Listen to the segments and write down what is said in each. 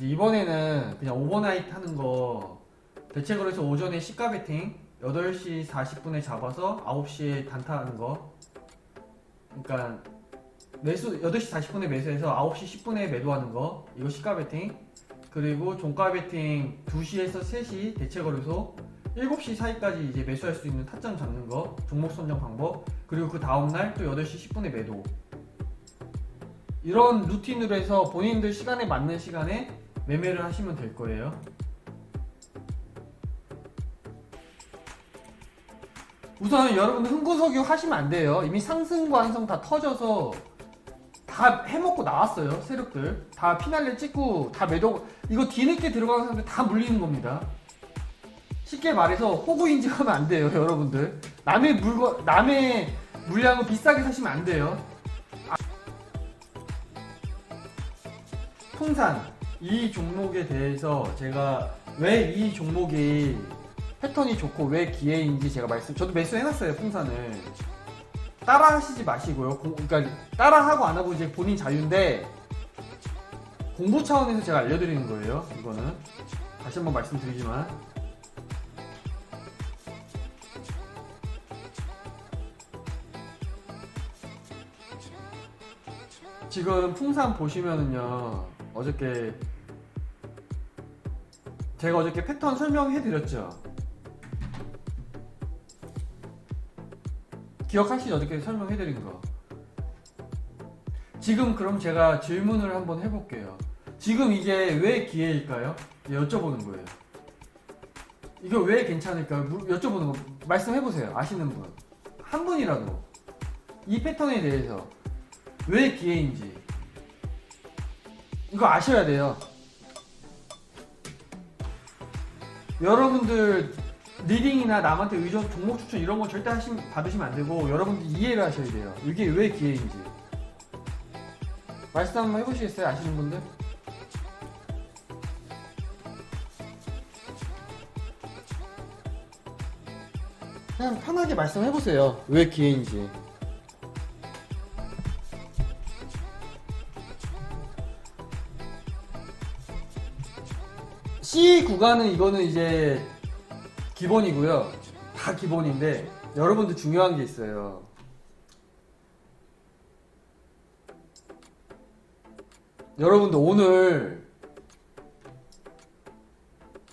이제 이번에는 그냥 오버나이트 하는 거. 대책으로 해서 오전에 시가 베팅 8시 40분에 잡아서 9시에 단타하는 거. 그러니까 매수 8시 40분에 매수해서 9시 10분에 매도하는 거. 이거 시가 베팅. 그리고 종가 베팅 2시에서 3시 대책거래소 7시 사이까지 이제 매수할 수 있는 타점 잡는 거. 종목 선정 방법. 그리고 그 다음날 또 8시 10분에 매도. 이런 루틴으로 해서 본인들 시간에 맞는 시간에 매매를 하시면 될 거예요. 우선 여러분들 흥구석유 하시면 안 돼요. 이미 상승과 한성 다 터져서 다 해먹고 나왔어요 세력들. 다 피날레 찍고 다 매도 이거 뒤늦게 들어가는 사람들 다 물리는 겁니다. 쉽게 말해서 호구 인증하면 안 돼요 여러분들. 남의 물건 남의 물량을 비싸게 사시면 안 돼요. 아. 풍산 이 종목에 대해서 제가 왜 이 종목이 패턴이 좋고 왜 기회인지 제가 말씀 저도 매수해놨어요 풍산을. 따라 하시지 마시고요. 공- 그러니까 따라 하고 안 하고 이제 본인 자유인데 공부 차원에서 제가 알려드리는 거예요 이거는. 다시 한번 말씀드리지만. 지금 풍산 보시면은요 어저께 제가 어저께 패턴 설명해 드렸죠? 기억하시죠? 어저께 설명해 드린 거. 지금 그럼 제가 질문을 한번 해볼게요. 지금 이게 왜 기회일까요? 여쭤보는 거예요. 이거 왜 괜찮을까요? 물- 여쭤보는 거. 말씀해 보세요. 아시는 분. 한 분이라도. 이 패턴에 대해서. 왜 기회인지. 이거 아셔야 돼요. 여러분들 리딩이나 남한테 의존 종목 추천 이런 거 절대 하시, 받으시면 안 되고 여러분들 이해를 하셔야 돼요. 이게 왜 기회인지 말씀 한번 해보시겠어요? 아시는 분들? 그냥 편하게 말씀해보세요. 왜 기회인지. C 구간은 이거는 이제 기본이고요. 다 기본인데 여러분들 중요한 게 있어요. 여러분들 오늘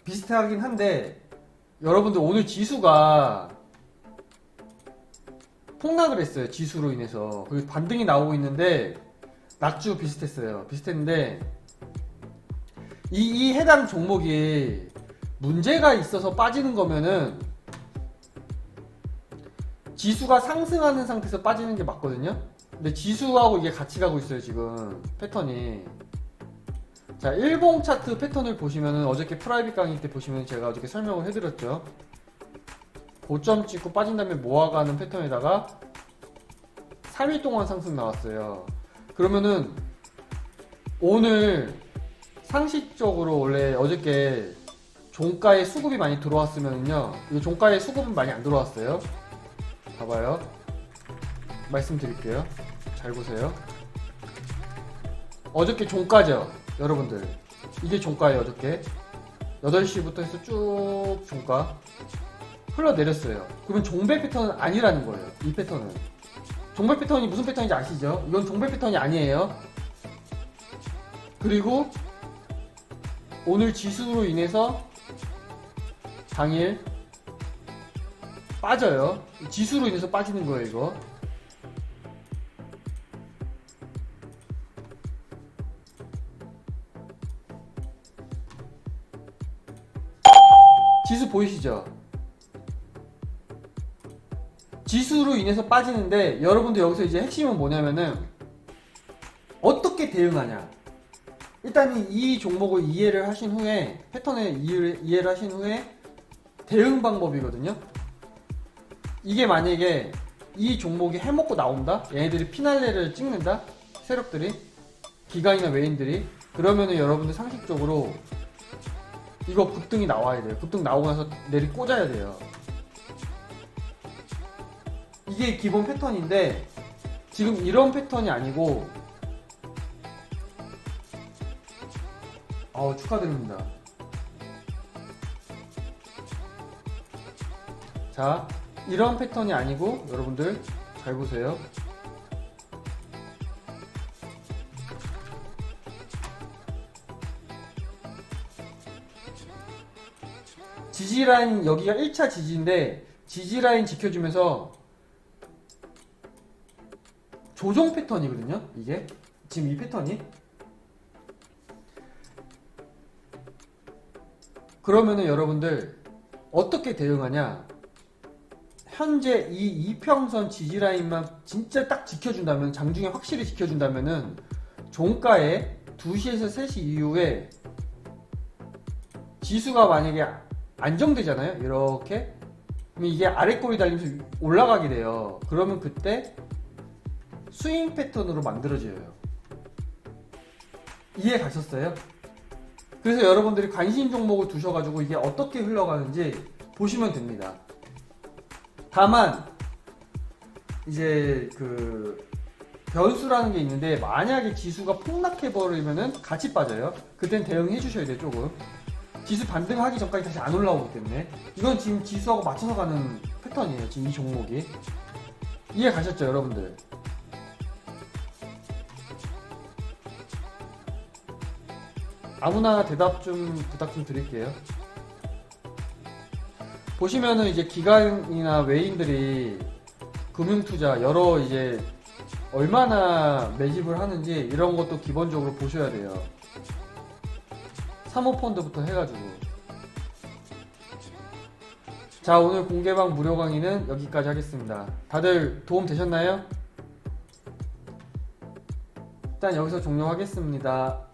비슷하긴 한데 여러분들 오늘 지수가 폭락을 했어요. 지수로 인해서. 그리고 반등이 나오고 있는데 낙주 비슷했어요. 비슷했는데 이, 이 해당 종목이 문제가 있어서 빠지는 거면은 지수가 상승하는 상태에서 빠지는 게 맞거든요. 근데 지수하고 이게 같이 가고 있어요, 지금. 패턴이. 자, 일봉 차트 패턴을 보시면은 어저께 프라이빗 강의 때 보시면 제가 어저께 설명을 해드렸죠. 고점 찍고 빠진 다음에 모아가는 패턴에다가 3일 동안 상승 나왔어요. 그러면은 오늘 상식적으로 원래 어저께 종가에 수급이 많이 들어왔으면요. 이 종가에 수급은 많이 안 들어왔어요. 봐봐요. 말씀드릴게요. 잘 보세요. 어저께 종가죠, 여러분들. 이게 종가예요, 어저께. 8시부터 해서 쭉 종가. 흘러내렸어요. 그러면 종배 패턴은 아니라는 거예요. 이 패턴은. 종배 패턴이 무슨 패턴인지 아시죠? 이건 종배 패턴이 아니에요. 그리고 오늘 지수로 인해서 당일 빠져요. 지수로 인해서 빠지는 거예요, 이거. 지수 보이시죠? 지수로 인해서 빠지는데 여러분들 여기서 이제 핵심은 뭐냐면은 어떻게 대응하냐. 일단 이 종목을 이해를 하신 후에 패턴을 이해를, 이해를 하신 후에 대응 방법이거든요. 이게 만약에 이 종목이 해먹고 나온다? 얘네들이 피날레를 찍는다? 세력들이 기관이나 외인들이 그러면은 여러분들 상식적으로 이거 급등이 나와야 돼요. 급등 나오고 나서 내리 꽂아야 돼요. 이게 기본 패턴인데 지금 이런 패턴이 아니고 어, 축하드립니다. 자, 이런 패턴이 아니고 여러분들 잘 보세요. 지지 라인 여기가 1차 지지인데 지지 라인 지켜주면서 조정 패턴이거든요. 이게 지금 이 패턴이 그러면은 여러분들 어떻게 대응하냐? 현재 이 이평선 지지 라인만 진짜 딱 지켜준다면 장중에 확실히 지켜준다면은 종가에 2시에서 3시 이후에 지수가 만약에 안정되잖아요. 이렇게 이게 아래 꼬리 달리면서 올라가게 돼요. 그러면 그때 스윙 패턴으로 만들어져요. 이해 가셨어요? 그래서 여러분들이 관심 종목을 두셔가지고 이게 어떻게 흘러가는지 보시면 됩니다. 다만 이제 그 변수라는 게 있는데 만약에 지수가 폭락해 버리면은 같이 빠져요. 그땐 대응해 주셔야 돼요 조금. 지수 반등하기 전까지 다시 안 올라오기 때문에 이건 지금 지수하고 맞춰서 가는 패턴이에요. 지금 이 종목이 이해 가셨죠, 여러분들? 아무나 대답 좀 부탁 좀 드릴게요. 보시면은 이제 기관이나 외인들이 금융 투자 여러 이제 얼마나 매집을 하는지 이런 것도 기본적으로 보셔야 돼요. 사모펀드부터 해가지고. 자, 오늘 공개방 무료 강의는 여기까지 하겠습니다. 다들 도움 되셨나요? 일단 여기서 종료하겠습니다.